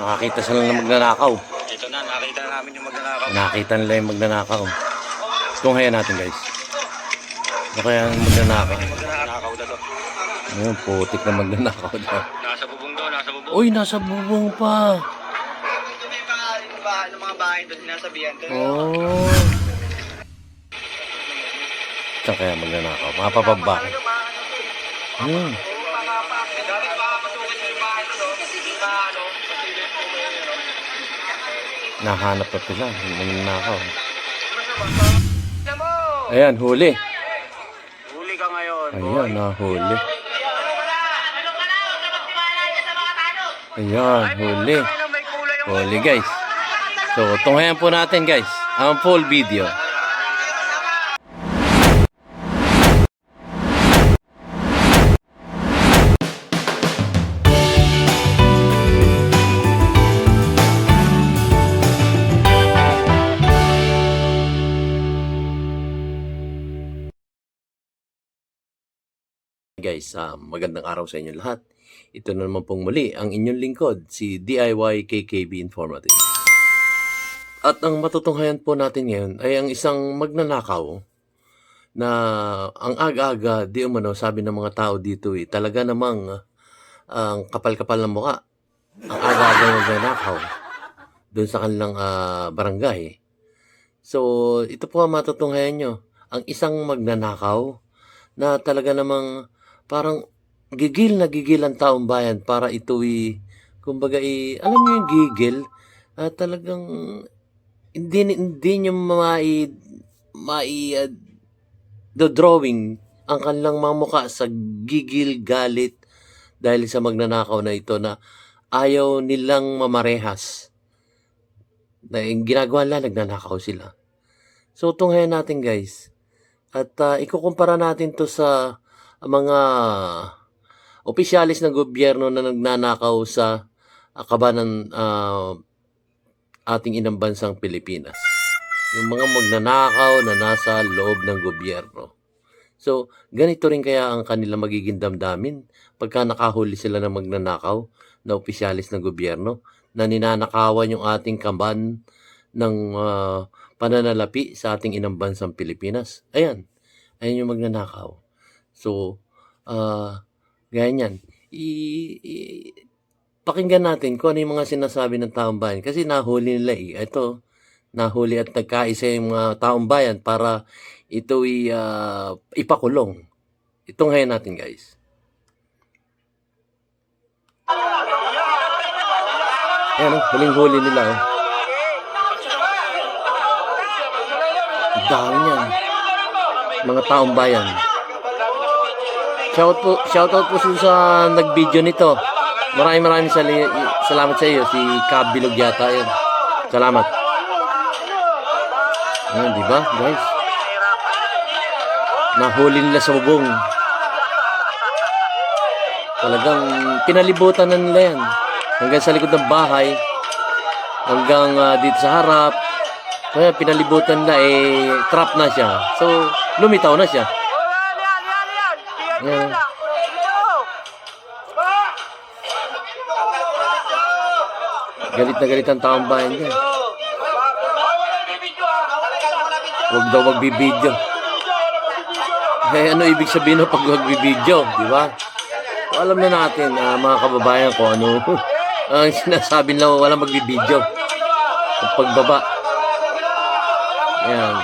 Nakakita sila ng magnanakaw. Ito na, nakita na namin yung magnanakaw. Nakita nila yung magnanakaw. Tunghayan natin guys. Ano kaya ang magnanakaw? Magnanakaw na to. Ayun, putik na magnanakaw daw. Nasa bubong daw, nasa bubong. Uy, nasa bubong pa. Ito may mga, yung bahay, yung mga bahay doon sinasabihan. Ito, Oh. Saan kaya magnanakaw? Mga pababae. Hmm. Nahanap na sila. Magnanakaw. Tignan mo! Ayan, huli. Huli ka ngayon. Ayan, nahuli. Ayan, huli. Ano, Huli guys. So, tunghayan po natin guys. Ang full video. Guys, ah, magandang araw sa inyo lahat. Ito na naman pong muli ang inyong lingkod, si DIY KKB Informative. At ang matutunghayan po natin ngayon ay ang isang magnanakaw na ang aga-aga, di umano, sabi ng mga tao dito eh, talaga namang ah, ang kapal-kapal ng mukha. Ang aga-aga magnanakaw doon sa kanilang ah, barangay. So, ito po ang matutunghayan nyo. Ang isang magnanakaw na talaga namang parang gigil na gigil ang taong bayan para ito'y, kumbaga, i, alam niyo yung gigil, at talagang hindi, hindi niyo mai, mai, uh, the drawing ang kanilang mga mukha sa gigil, galit, dahil sa magnanakaw na ito na ayaw nilang mamarehas. Na yung ginagawa nila, nagnanakaw sila. So, tunghayan natin guys. At uh, ikukumpara natin to sa mga opisyalis ng gobyerno na nagnanakaw sa akabanan uh, ating inang bansang Pilipinas. Yung mga magnanakaw na nasa loob ng gobyerno. So, ganito rin kaya ang kanila magiging damdamin pagka nakahuli sila ng magnanakaw na opisyalis ng gobyerno na ninanakawan yung ating kaban ng uh, pananalapi sa ating inang bansang Pilipinas. Ayan, ayan yung magnanakaw. So, ah, ganyan. I, i, pakinggan natin kung ano yung mga sinasabi ng taong bayan. Kasi nahuli nila eh. Ito, nahuli at nagkaisa yung mga taong bayan para ito i, ah, ipakulong. Itong ngayon natin guys. Ayan, oh, huling-huli nila. Oh. Dami niyan. Mga taong bayan. Shout po, shout out po sa nag-video nito. Maraming maraming sali, salamat sa iyo si Cab Bilog yata yun. Salamat. Ayan, di ba, guys? Nahuli nila sa bubong. Talagang pinalibutan na nila yan. Hanggang sa likod ng bahay. Hanggang ah, dito sa harap. Kaya pinalibutan na eh, trap na siya. So, lumitaw na siya. Ayan. Galit na galit ang taong bayan dyan. Huwag daw magbibideo. Eh, ano ibig sabihin ng pag magbibideo, di ba? So, alam na natin, ah, mga kababayan ko, ano, ang sinasabi nila, wala magbibideo. Ang pagbaba. Ayan.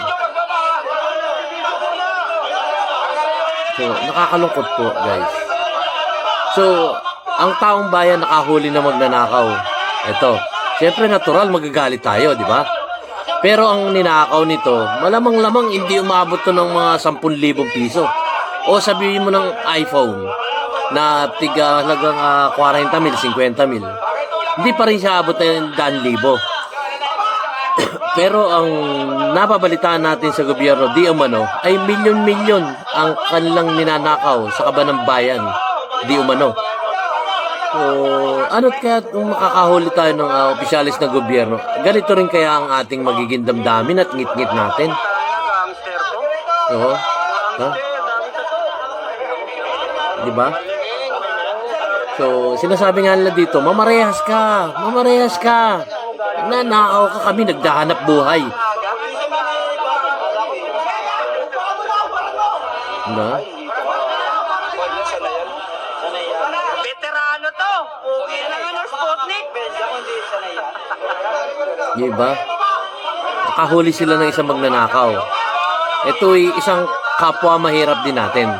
So, nakakalungkot po, guys. So, ang taong bayan nakahuli na magnanakaw. Ito. Siyempre, natural, magagalit tayo, di ba? Pero ang ninakaw nito, malamang-lamang hindi umabot to ng mga 10,000 piso. O sabihin mo ng iPhone na tiga halagang ah, 40 mil, 50 mil. Hindi pa rin siya abot ng 100,000. Pero ang napabalitaan natin sa gobyerno, di umano, ay milyon-milyon ang kanilang ninanakaw sa kaban ng bayan. Di umano. So, ano't kaya kung makakahuli tayo ng ah, opisyalis ng gobyerno, ganito rin kaya ang ating magiging damdamin at ngit-ngit natin. Oo. Ha? Di ba? So, sinasabi nga nila dito, mamarehas ka, mamarehas ka. Nanakaw ka kami, nagdahanap buhay. Diba? Veterano to. Na nga ng Sputnik. Yung iba, nakahuli sila ng isang magnanakaw. Ito'y isang kapwa mahirap din natin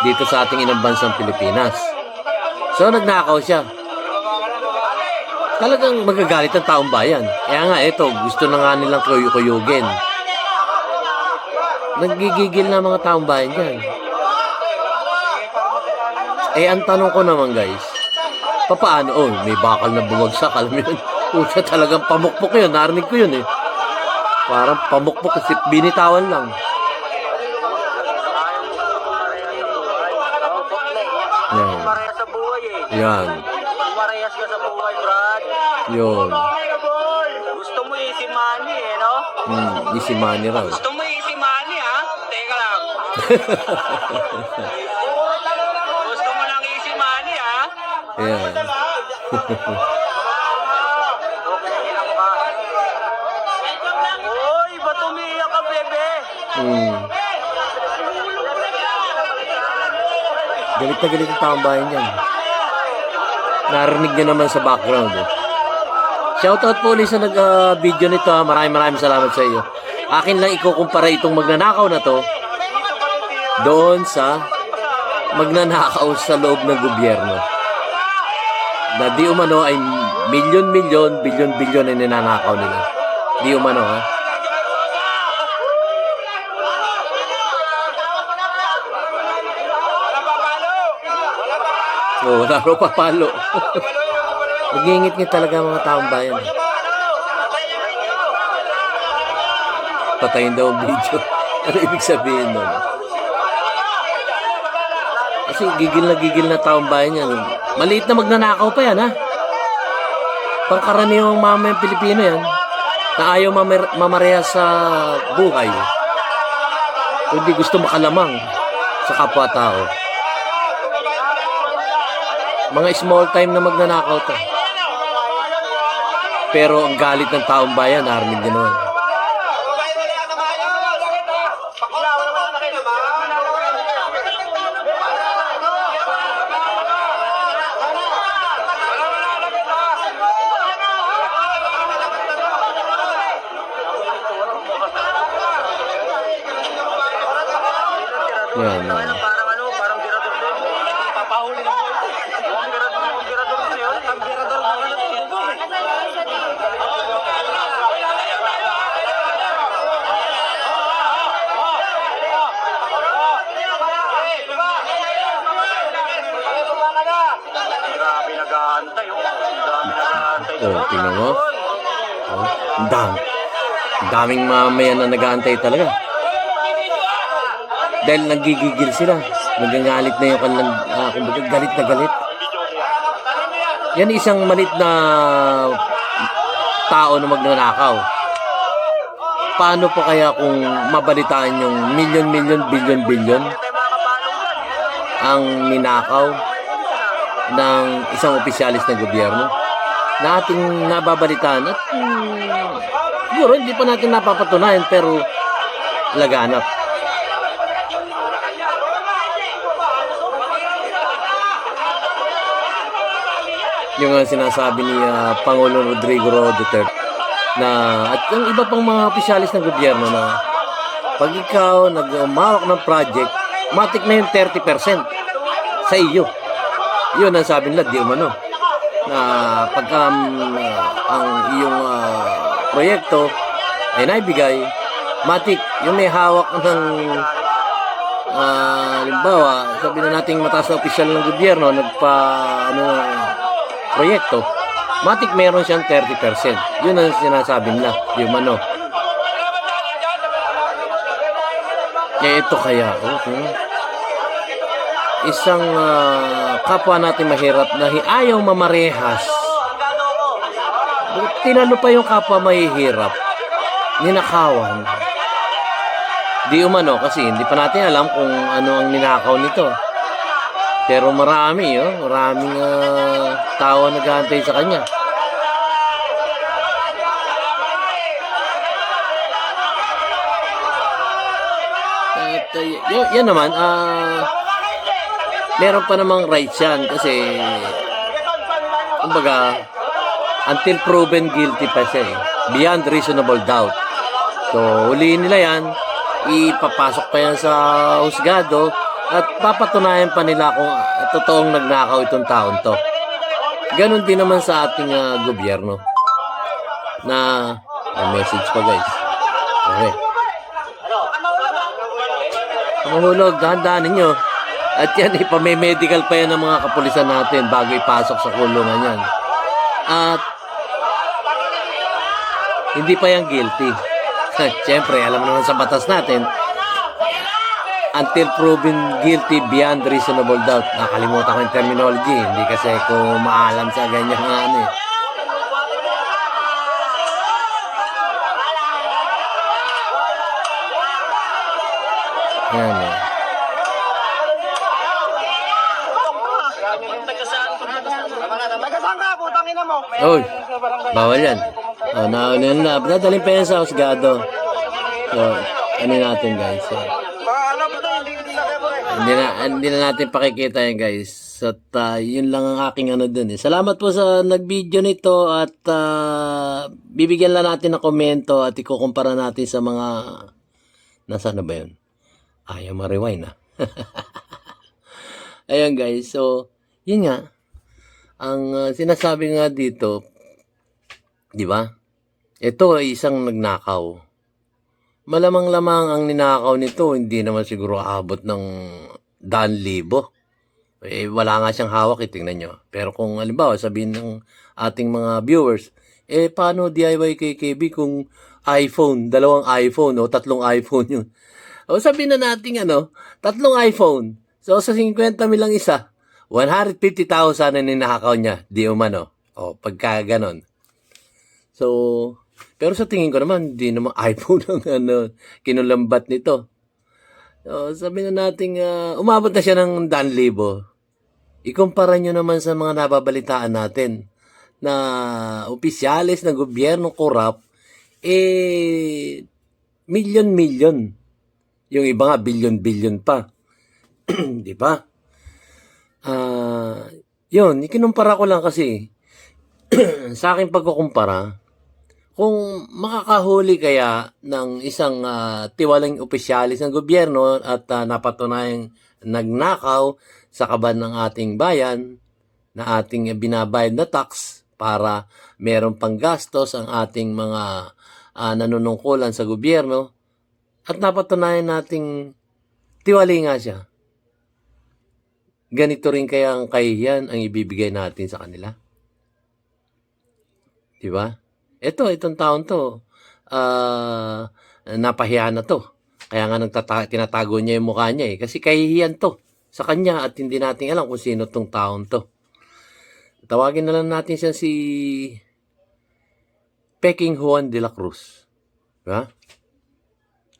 dito sa ating inang bansang Pilipinas. So, nagnakaw siya. Talagang magagalit ang taong bayan. Kaya nga, ito, gusto na nga nilang kuyukuyugin. Nagigigil na mga taong bayan dyan. Eh, ang tanong ko naman, guys, papaano? Oh, may bakal na bumagsak. Alam mo yun? Pusa talagang pamukpok yun. Narinig ko yun eh. Parang pamukpok kasi binitawan lang. Yan. Eh. Yan. Parehas ka sa buhay, Brad. Yun. Gusto mo easy money eh, no? Hmm, easy money raw. Gusto mo easy money, ha? Teka lang. Gusto mo lang easy money, ha? Ka. Uy, ba't umiiyak ka, bebe? Hmm. Galit na galit ang taong bayan yan. Narinig nyo naman sa background eh. Shoutout po ulit sa nag-video nito ha. Maraming maraming salamat sa iyo. Akin lang ikukumpara itong magnanakaw na to doon sa magnanakaw sa loob ng gobyerno. Na di umano ay milyon-milyon, bilyon-bilyon na ninanakaw nila. Di umano ha. Oo, wala raw papalo. Nag-iingit-ngit talaga mga taong bayan. Patayin daw ang video. Ano ibig sabihin nun? Kasi gigil na gigil na taong bayan yan. Maliit na magnanakaw pa yan, ha? Pangkaraniwang mamayang Pilipino yan na ayaw mamar- mamareha sa buhay. Hindi gusto makalamang sa kapwa-tao. Mga small time na magnanakaw to. Pero ang galit ng taong bayan, narinig din naman. Yan, yan. Parang ano, parang girador din. Papahuli na po. Ang girador, ang girador na yun. Ang girador na yun. Grabe nag-aantay. oh. Grabe nag-aantay. Oh, tingnan mo. Oh. Ang daming mamaya na nag-aantay talaga. Dahil nagigigil sila. Nagagalit na yung kanilang, ah, kumbaga galit na galit. Yan isang malit na tao na magnanakaw. Paano pa kaya kung mabalitaan yung Tayo mga kapalong yan. ang ninakaw ng isang opisyalis ng gobyerno na ating nababalitaan at hmm, siguro hindi pa natin napapatunayan pero laganap. Yung uh, sinasabi ni ah, Pangulong Rodrigo Duterte na at yung iba pang mga opisyalis ng gobyerno na pag ikaw nag-umawak ng project, matik na yung 30% sa iyo. Yun ang sabi nila, di umano. Na pagka um, ang iyong ah, proyekto ay naibigay, matik, yung may hawak ng ah, halimbawa, sabi na nating mataas na opisyal ng gobyerno, nagpa, ano, proyekto, matik meron siyang 30%. Yun ang sinasabi nila, di umano. Eh, ito kaya, tingnan. Isang ah, kapwa natin mahirap na ayaw mamarehas. Tinalo pa yung kapwa mahihirap. Ninakawan. Di umano kasi hindi pa natin alam kung ano ang ninakaw nito. Pero marami, oh. Maraming ah, tao naghahantay sa kanya. At uh, yan naman, ah, meron pa namang rights yan kasi, kumbaga, until proven guilty pa siya eh. Beyond reasonable doubt. So, huliin nila yan, ipapasok pa yan sa husgado at papatunayan pa nila kung totoong nagnakaw itong taon to. Ganon din naman sa ating ah, gobyerno na may message pa guys. Okay. Mahulog, dahan-dahan ninyo. At yan, ipamemedical pa yan ng mga kapulisan natin bago ipasok sa kulungan yan. At hindi pa yan guilty. Siyempre, alam naman sa batas natin, until proven guilty beyond reasonable doubt. Nakalimutan ko yung terminology. Hindi kasi ko maalam sa ganyan nga ano eh. Yan eh. Tagasang ka, putang ina mo. Oy, bawal yan. Oh, na, na, na, dadalhin pa yan sa husgado. So, ano natin guys. So, hindi na hindi na, natin pakikita yan guys. At ah, yun lang ang aking ano dun eh. Salamat po sa nag-video nito at ah, bibigyan lang natin ng komento at ikukumpara natin sa mga nasa na ba yun? Ayaw ma-rewind ah. Ayan guys, so yun nga. Ang ah, sinasabi nga dito, di ba? Ito ay isang nagnakaw. Malamang-lamang ang ninakaw nito, hindi naman siguro abot ng daan libo. Eh, wala nga siyang hawak, eh, tingnan nyo. Pero kung halimbawa, sabihin ng ating mga viewers, eh, paano DIY KKB kung iPhone, dalawang iPhone o tatlong iPhone yun? O sabihin na natin, ano, tatlong iPhone. So, sa 50 mil lang isa, 150,000 na ninakaw niya, di umano. O, pagka ganon. So, pero sa tingin ko naman, di naman iPhone ang ano, kinulambat nito. So, sabi na natin, ah, umabot na siya ng daan libo. Ikumpara nyo naman sa mga nababalitaan natin na opisyalis ng gobyerno korap, eh, milyon-milyon. Yung iba nga, bilyon-bilyon pa. Di ba? Ah, yun, ikinumpara ko lang kasi sa aking pagkukumpara, kung makakahuli kaya ng isang ah, tiwaling opisyalis ng gobyerno at uh, napatunayang nagnakaw sa kaban ng ating bayan na ating binabayad na tax para meron pang gastos ang ating mga ah, nanunungkulan sa gobyerno at napatunayan nating tiwali nga siya. Ganito rin kaya ang kahihiyan ang ibibigay natin sa kanila. Di ba? Ito, itong taon to, ah, napahiya na to. Kaya nga nagtata- tinatago niya yung mukha niya eh. Kasi kahihiyan to sa kanya at hindi natin alam kung sino tong taon to. Tawagin na lang natin siya si Peking Juan de la Cruz. Diba?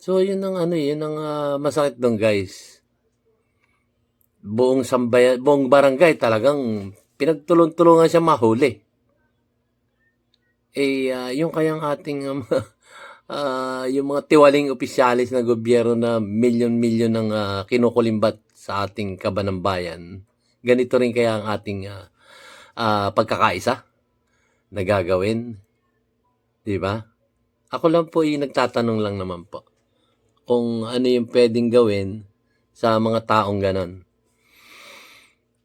So, yun ang ano, yun ang ah, masakit doon guys. Buong sambay, buong barangay talagang pinagtulong-tulungan siya mahuli eh ah, yung kayang ating um, ah, yung mga tiwaling opisyalis ng gobyerno na milyon-milyon ng ah, kinukulimbat sa ating kaban ng bayan, ganito rin kaya ang ating ah, ah, pagkakaisa na gagawin. Di ba? Ako lang po yung nagtatanong lang naman po kung ano yung pwedeng gawin sa mga taong ganon.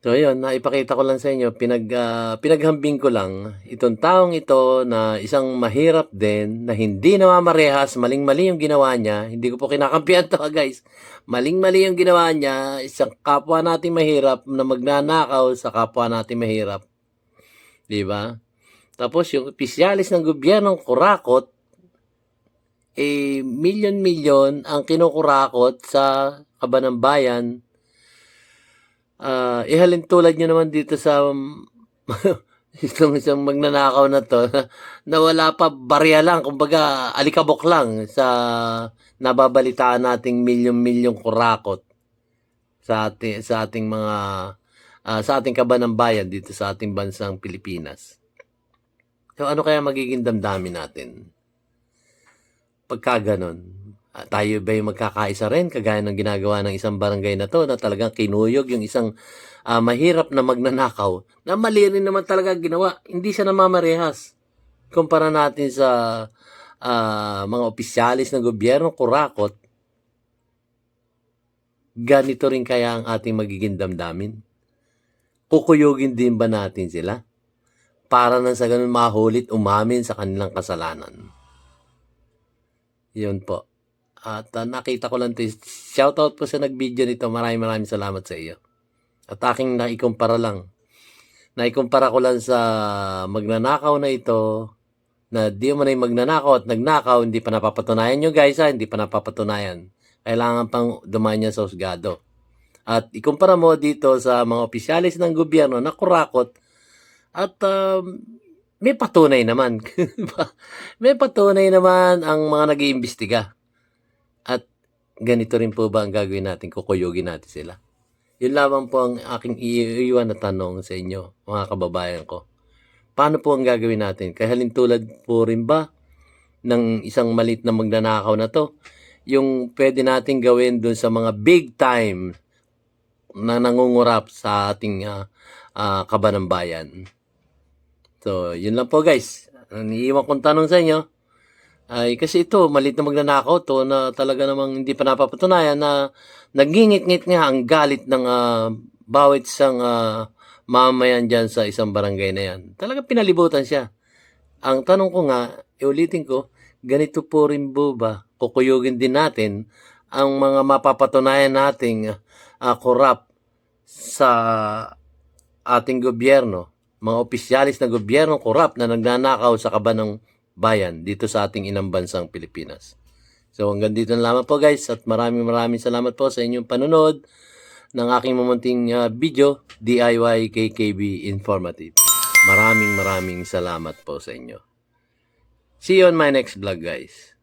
So, yun, naipakita ko lang sa inyo, pinag, ah, pinaghambing ko lang itong taong ito na isang mahirap din, na hindi namamarehas, maling-mali yung ginawa niya. Hindi ko po kinakampihan to, guys. Maling-mali yung ginawa niya, isang kapwa natin mahirap na magnanakaw sa kapwa natin mahirap. Ba? Tapos yung opisyalis ng gobyernong kurakot, eh, milyon-milyon ang kinukurakot sa kaban ng bayan Ah, ihalin tulad nyo naman dito sa itong isang magnanakaw na to na wala pa barya lang, kumbaga alikabok lang sa nababalitaan nating milyon-milyong kurakot sa ating, sa ating mga ah, sa ating kaban ng bayan dito sa ating bansang Pilipinas. So ano kaya magiging damdamin natin? Pagka ganon, ah, tayo ba magkakaisa rin kagaya ng ginagawa ng isang barangay na to na talagang kinuyog yung isang ah, mahirap na magnanakaw na mali rin naman talaga ginawa. Hindi siya namamarehas. Kumpara natin sa ah, mga opisyalis ng gobyerno, kurakot, ganito rin kaya ang ating magiging damdamin? Kukuyugin din ba natin sila? Para nang sa ganun mahulit umamin sa kanilang kasalanan. Yun po. At ah, nakita ko lang ito. Shoutout po sa nag-video nito. Maraming maraming salamat sa iyo. At aking naikumpara lang. Naikumpara ko lang sa magnanakaw na ito na di mo na yung magnanakaw at nagnakaw, hindi pa napapatunayan nyo guys ha, hindi pa napapatunayan. Kailangan pang dumaan yan sa husgado. At ikumpara mo dito sa mga opisyalis ng gobyerno na kurakot at um, may patunay naman. may patunay naman ang mga nag-iimbestiga. At ganito rin po ba ang gagawin natin? Kukuyugin natin sila. Yun lamang po ang aking iiwan na tanong sa inyo, mga kababayan ko. Paano po ang gagawin natin? Kaya halintulad po rin ba ng isang malit na magnanakaw na to? Yung pwede natin gawin dun sa mga big time na nangungurap sa ating uh, kaban ng bayan. So, yun lang po guys. Iniiwan kong tanong sa inyo, ay kasi ito, malit na magnanakaw to na talaga namang hindi pa napapatunayan na nagingit-ngit nga ang galit ng ah, bawat isang ah, mamayan dyan sa isang barangay na yan. Talaga pinalibutan siya. Ang tanong ko nga, iulitin ko, ganito po rin po ba, kukuyugin din natin ang mga mapapatunayan nating uh, korap sa ating gobyerno, mga opisyalis ng gobyerno korap na nagnanakaw sa kaban ng bayan dito sa ating inang bansang Pilipinas. So hanggang dito na lamang po guys at maraming maraming salamat po sa inyong panunod ng aking mamunting uh, video DIY KKB Informative. Maraming maraming salamat po sa inyo. See you on my next vlog guys.